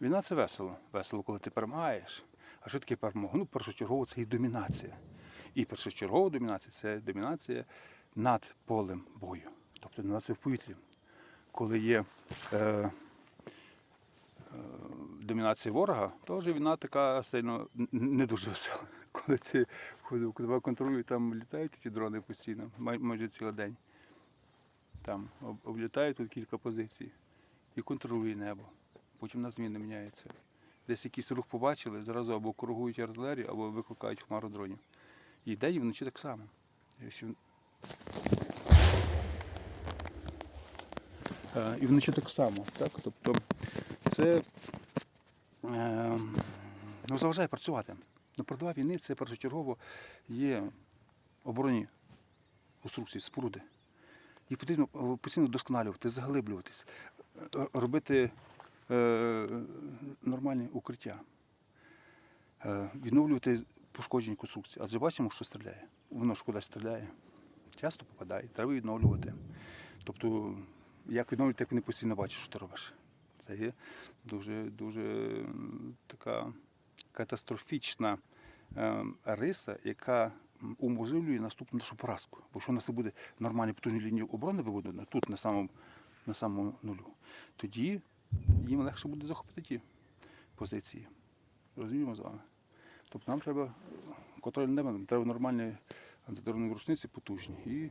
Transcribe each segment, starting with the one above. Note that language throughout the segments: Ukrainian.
Війна це весело. Весело, коли ти перемагаєш. А що таке перемога? Ну, першочергово це і домінація. І першочергова домінація це домінація над полем бою. Тобто домінація в повітрі. Коли є е, е, домінація ворога, то вже війна така сильно не дуже весела. Коли ти тебе контролюють, там літають ті дрони постійно, майже цілий день. Там об- облітають тут кілька позицій і контролює небо. Потім на зміни міняється. Десь якийсь рух побачили, зразу або коригують артилерію, або викликають хмару дронів. І день і вночі так само. Е, І вночі так само. Так? Тобто це е, ну, заважає працювати. Ну, передова війни це першочергово є оборонні конструкції, споруди. Їх потрібно е, постійно вдосконалювати, заглиблюватись, е, робити е, нормальні укриття, е, відновлювати пошкоджені конструкції. Адже бачимо, що стріляє. Воно ж кудись стріляє. Часто попадає, треба відновлювати. Тобто, як відновлювати, як вони постійно бачать, що ти робиш. Це є дуже, дуже така катастрофічна е, риса, яка уможливлює наступну нашу поразку. Бо якщо у нас не буде нормальної потужної лінії оборони виведено тут на самому, на самому нулю, тоді їм легше буде захопити ті позиції. Розуміємо з вами? Тобто нам треба контроль неба, нам треба нормальні антидронові рушниці потужні і,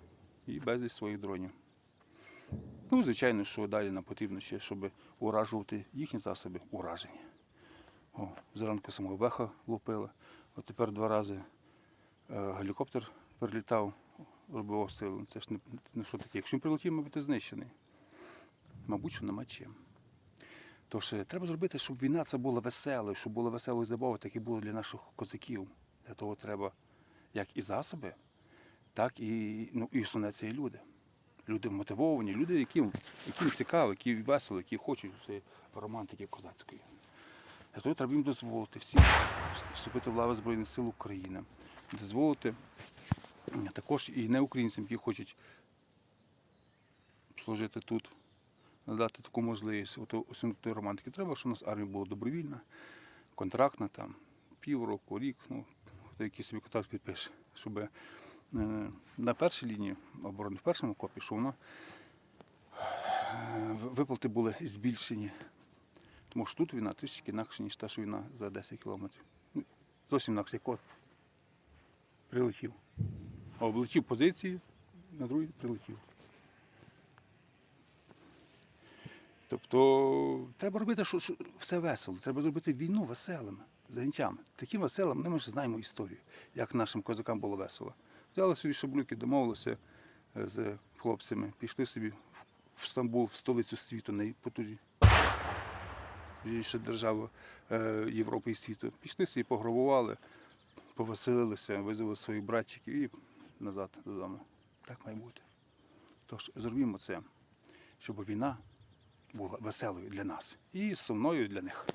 і безліч своїх дронів. Ну, звичайно, що далі нам потрібно ще, щоб уражувати їхні засоби ураження. О, зранку самого беха лупила. От тепер два рази е, гелікоптер перелітав, робив обстріл. Це ж не, не що таке. Якщо він прилетів, мабуть, знищений. Мабуть, що нема чим. Тож е, треба зробити, щоб війна це була веселою, щоб було весело і забава, так і було для наших козаків. Для того треба як і засоби, так і, ну, і основне це і люди. Люди мотивовані, люди, яким, яким цікаво, які весело, які хочуть романтики козацької. Для того треба їм дозволити всім вступити в лави Збройних сил України, дозволити також і неукраїнцям, які хочуть служити тут, надати таку можливість от, тої романтики. Треба, щоб у нас армія була добровільна, контрактна, там, півроку, рік, ну, хто який собі контракт підпише, щоб е, на першій лінії оборони, в першому копі, що воно е, виплати були збільшені. Тому що тут війна трішки інакше, ніж та ж війна за 10 кілометрів. Ну, Зовсім інакше, як от прилетів. Облетів позиції, на другій прилетів. Тобто треба робити що, що все весело, треба зробити війну веселими заняттями. Таким веселим ми ж знаємо історію, як нашим козакам було весело. Взяли собі шаблюки, домовилися е, з хлопцями, пішли собі в Стамбул, в столицю світу, найпотужніша держава е, Європи і світу. Пішли собі, пограбували, повеселилися, визвали своїх братчиків і назад додому. Так має бути. Тож зробімо це, щоб війна була веселою для нас і сумною для них.